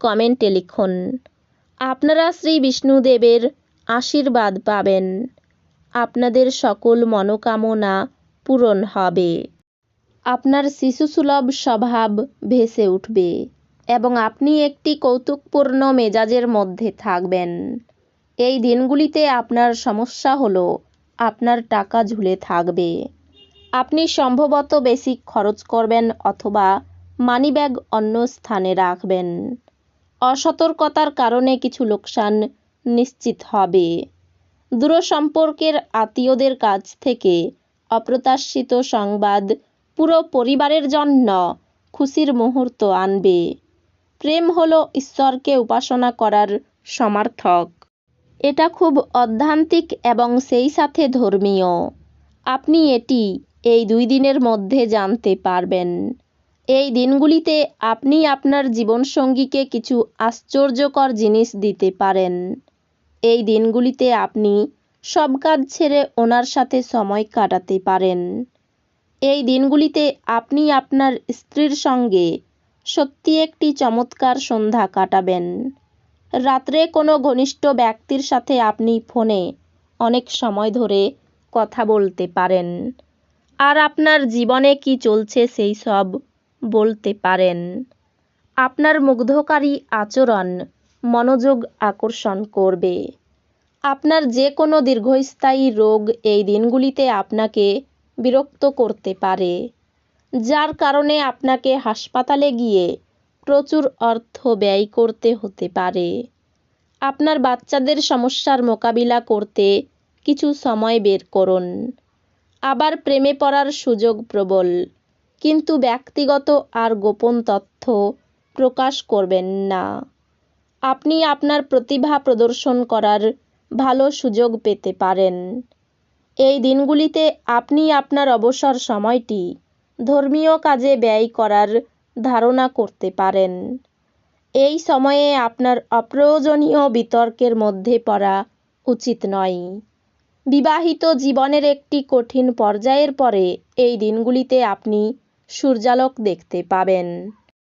কমেন্টে লিখুন। আপনারা শ্রী বিষ্ণুদেবের আশীর্বাদ পাবেন। আপনাদের সকল মনোকামনা পূরণ হবে। আপনার শিশুসুলভ স্বভাব ভেসে উঠবে এবং আপনি একটি কৌতুকপূর্ণ মেজাজের মধ্যে থাকবেন। এই দিনগুলিতে আপনার সমস্যা হলো আপনার টাকা ঝুলে থাকবে। আপনি সম্ভবত বেশি খরচ করবেন অথবা মানিব্যাগ অন্য স্থানে রাখবেন। অসতর্কতার কারণে কিছু লোকসান নিশ্চিত হবে। দূরসম্পর্কের আত্মীয়দের কাছ থেকে অপ্রত্যাশিত সংবাদ পুরো পরিবারের জন্য খুশির মুহূর্ত আনবে। প্রেম হল ঈশ্বরকে উপাসনা করার সমার্থক। এটা খুব অধ্যান্তিক এবং সেই সাথে ধর্মীয়। আপনি এটি এই দুই দিনের মধ্যে জানতে পারবেন। এই দিনগুলিতে আপনি আপনার জীবনসঙ্গীকে কিছু আশ্চর্যকর জিনিস দিতে পারেন। এই দিনগুলিতে আপনি সব কাজ ছেড়ে ওনার সাথে সময় কাটাতে পারেন। এই দিনগুলিতে আপনি আপনার স্ত্রীর সঙ্গে সত্যি একটি চমৎকার সন্ধ্যা কাটাবেন। রাত্রে কোনো ঘনিষ্ঠ ব্যক্তির সাথে আপনি ফোনে অনেক সময় ধরে কথা বলতে পারেন। আর আপনার জীবনে কি চলছে সেই সব বলতে পারেন। আপনার মুগ্ধকারী আচরণ মনোযোগ আকর্ষণ করবে। আপনার যে কোনো দীর্ঘস্থায়ী রোগ এই দিনগুলিতে আপনাকে বিরক্ত করতে পারে, যার কারণে আপনাকে হাসপাতালে গিয়ে প্রচুর অর্থ ব্যয় করতে হতে পারে। আপনার বাচ্চাদের সমস্যার মোকাবিলা করতে কিছু সময় বের করুন। আবার প্রেমে পড়ার সুযোগ প্রবল। কিন্তু ব্যক্তিগত আর গোপন তথ্য প্রকাশ করবেন না। আপনি আপনার প্রতিভা প্রদর্শন করার ভালো সুযোগ পেতে পারেন। এই দিনগুলিতে আপনি আপনার অবসর সময়টি ধর্মীয় কাজে ব্যয় করার ধারণা করতে পারেন। এই সময়ে আপনার অপ্রয়োজনীয় বিতর্কের মধ্যে পড়া উচিত নয়। বিবাহিত জীবনের একটি কঠিন পর্যায়ের পরে এই দিনগুলিতে আপনি সূর্যালোক দেখতে পাবেন।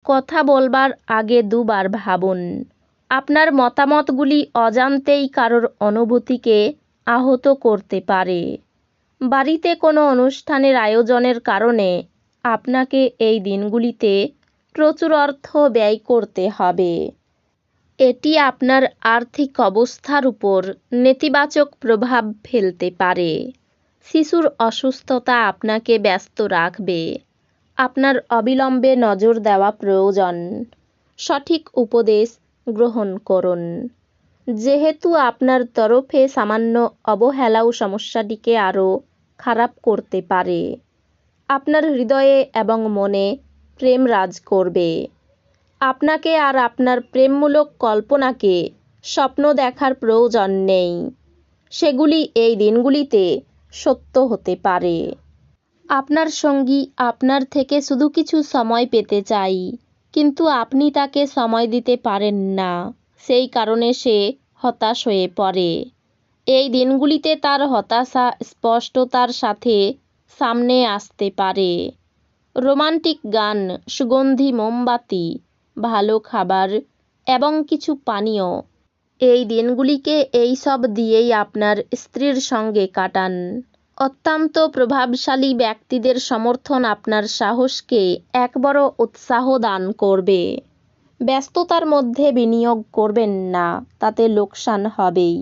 কথা বলবার আগে দুবার ভাবুন, আপনার মতামতগুলি অজান্তেই কারোর অনুভূতিকে আহত করতে পারে। বাড়িতে কোনো অনুষ্ঠানের আয়োজনের কারণে আপনাকে এই দিনগুলিতে প্রচুর অর্থ ব্যয় করতে হবে। এটি আপনার আর্থিক অবস্থার উপর নেতিবাচক প্রভাব ফেলতে পারে। শিশুর অসুস্থতা আপনাকে ব্যস্ত রাখবে। আপনার অবিলম্বে নজর দেওয়া প্রয়োজন। সঠিক উপদেশ গ্রহণ করুন। যেহেতু আপনার তরফে সামান্য অবহেলাও সমস্যাটিকে আরও খারাপ করতে পারে, আপনার হৃদয়ে এবং মনে প্রেম রাজ করবে। আপনাকে আর আপনার প্রেমমূলক কল্পনাকে স্বপ্ন দেখার প্রয়োজন নেই। সেগুলি এই দিনগুলিতে সত্য হতে পারে। আপনার সঙ্গী আপনার থেকে শুধু কিছু সময় পেতে চাই। কিন্তু আপনি তাকে সময় দিতে পারেন না। সেই কারণে সে হতাশ হয়ে পড়ে। এই দিনগুলিতে তার হতাশা স্পষ্টতার সাথে সামনে আসতে পারে। রোমান্টিক গান, সুগন্ধি মোমবাতি, ভালো খাবার এবং কিছু পানীয় এই দিনগুলিকে এই সব দিয়েই আপনার স্ত্রীর সঙ্গে কাটান। অত্যন্ত প্রভাবশালী ব্যক্তিদের সমর্থন আপনার সাহসকে এক বড় উৎসাহ দান করবে। ব্যস্ততার মধ্যে বিনিয়োগ করবেন না, তাতে লোকসান হবেই।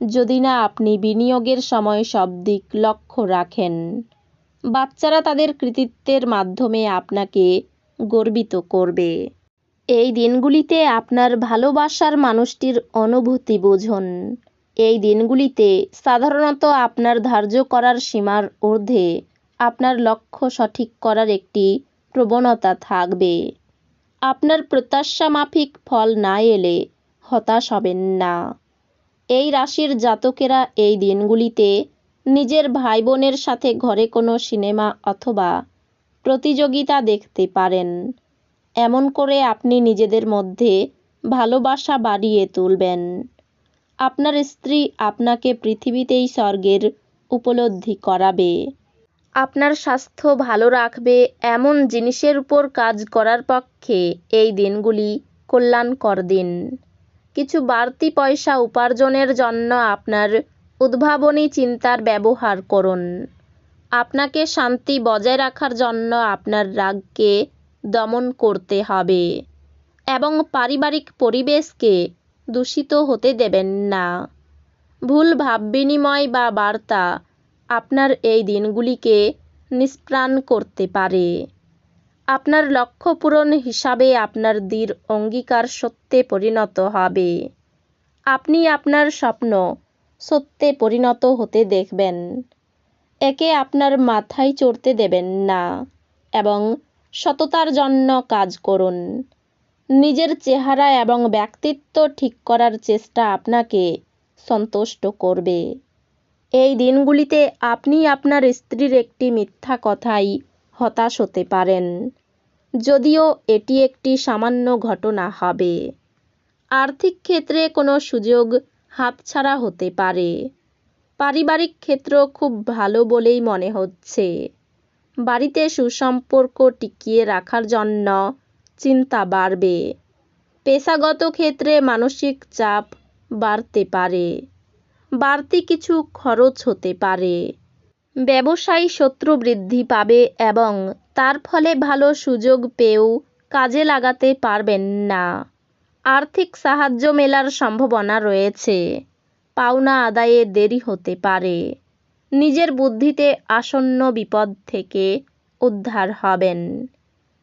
যদি না আপনি বিনিয়োগের সময় সব দিক লক্ষ্য রাখেন। বাচ্চারা তাদের কৃতিত্বের মাধ্যমে আপনাকে গর্বিত করবে। এই দিনগুলিতে আপনার ভালোবাসার মানুষটির অনুভূতি বুঝুন। এই দিনগুলিতে সাধারণত আপনার ধার্য করার সীমার ঊর্ধ্বে আপনার লক্ষ্য সঠিক করার একটি প্রবণতা থাকবে। আপনার প্রত্যাশা মাফিক ফল না এলে হতাশ হবেন না। এই রাশির জাতকেরা এই দিনগুলিতে নিজের ভাই বোনের সাথে ঘরে কোনো সিনেমা অথবা প্রতিযোগিতা দেখতে পারেন। এমন করে আপনি নিজেদের মধ্যে ভালোবাসা বাড়িয়ে তুলবেন। আপনার স্ত্রী আপনাকে পৃথিবীতেই স্বর্গের উপলব্ধি করাবে। আপনার স্বাস্থ্য ভালো রাখবে এমন জিনিসের উপর কাজ করার পক্ষে এই দিনগুলি কল্যাণকর দিন। কিছু বাড়তি পয়সা উপার্জনের জন্য আপনার উদ্ভাবনী চিন্তার ব্যবহার করুন। আপনাকে শান্তি বজায় রাখার জন্য আপনার রাগকে দমন করতে হবে এবং পারিবারিক পরিবেশকে দূষিত হতে দেবেন না। ভুল ভাব বিনিময় বা বার্তা আপনার এই দিনগুলিকে নিষ্প্রাণ করতে পারে। আপনার লক্ষ্য পূরণ হিসাবে আপনার দৃঢ় অঙ্গীকার সত্যে পরিণত হবে। আপনি আপনার স্বপ্ন সত্যে পরিণত হতে দেখবেন। একে আপনার মাথায় চড়তে দেবেন না এবং সততার জন্য কাজ করুন। নিজের চেহারা এবং ব্যক্তিত্ব ঠিক করার চেষ্টা আপনাকে সন্তুষ্ট করবে। এই দিনগুলিতে আপনি আপনার স্ত্রীর একটি মিথ্যা কথাই হতাশ হতে পারেন। যদিও এটি একটি সামান্য ঘটনা হবে। আর্থিক ক্ষেত্রে কোনো সুযোগ হাতছাড়া হতে পারে। পারিবারিক ক্ষেত্র খুব ভালো বলেই মনে হচ্ছে। বাড়িতে সুসম্পর্ক টিকিয়ে রাখার জন্য চিন্তা বাড়বে। পেশাগত ক্ষেত্রে মানসিক চাপ বাড়তে পারে। বাড়তি কিছু খরচ হতে পারে। ব্যবসায়ী শত্রু বৃদ্ধি পাবে এবং তার ফলে ভালো সুযোগ পেয়েও কাজে লাগাতে পারবেন না। আর্থিক সাহায্য মেলার সম্ভাবনা রয়েছে। পাওনা আদায়ে দেরি হতে পারে। নিজের বুদ্ধিতে আসন্ন বিপদ থেকে উদ্ধার হবেন।